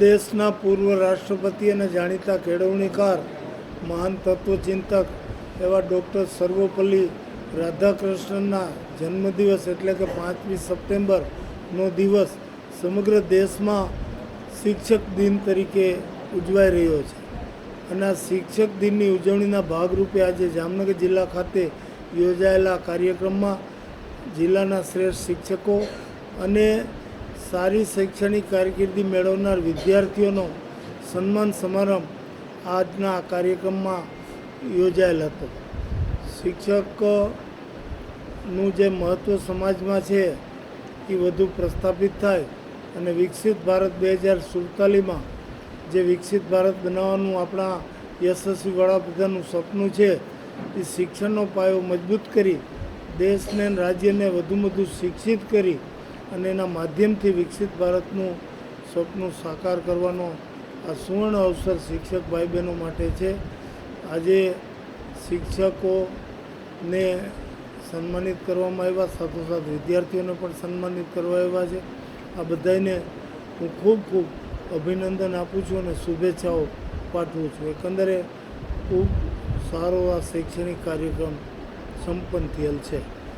દેશના પૂર્વ રાષ્ટ્રપતિ અને જાણીતા કેળવણીકાર, મહાન તત્વચિંતક એવા ડૉક્ટર સર્વપલ્લી રાધાકૃષ્ણનના જન્મદિવસ એટલે કે પાંચમી સપ્ટેમ્બરનો દિવસ સમગ્ર દેશમાં શિક્ષક દિન તરીકે ઉજવાઈ રહ્યો છે. અને આ શિક્ષક દિનની ઉજવણીના ભાગરૂપે આજે જામનગર જિલ્લા ખાતે યોજાયેલા કાર્યક્રમમાં જિલ્લાના શ્રેષ્ઠ શિક્ષકો અને સારી શૈક્ષણિક કારકિર્દી મેળવનાર વિદ્યાર્થીઓનો સન્માન સમારંભ આજના કાર્યક્રમમાં યોજાયેલ હતો. શિક્ષકનું જે મહત્ત્વ સમાજમાં છે, એ વધુ પ્રસ્થાપિત થાય અને વિકસિત ભારત બે હજાર સુડતાલીસમાં જે વિકસિત ભારત બનાવવાનું આપણા યશસ્વી વડાપ્રધાનનું સપનું છે, એ શિક્ષણનો પાયો મજબૂત કરી દેશને રાજ્યને વધુ વધુ શિક્ષિત કરી અને એના માધ્યમથી વિકસિત ભારતનું સ્વપ્નું સાકાર કરવાનો આ સુવર્ણ અવસર શિક્ષક ભાઈ બહેનો માટે છે. આજે શિક્ષકોને સન્માનિત કરવામાં આવ્યા, સાથોસાથ વિદ્યાર્થીઓને પણ સન્માનિત કરવા આવ્યા છે. આ બધાને હું ખૂબ ખૂબ અભિનંદન આપું છું અને શુભેચ્છાઓ પાઠવું છું. એકંદરે ખૂબ સારો આ શૈક્ષણિક કાર્યક્રમ સંપન્ન થયેલ છે.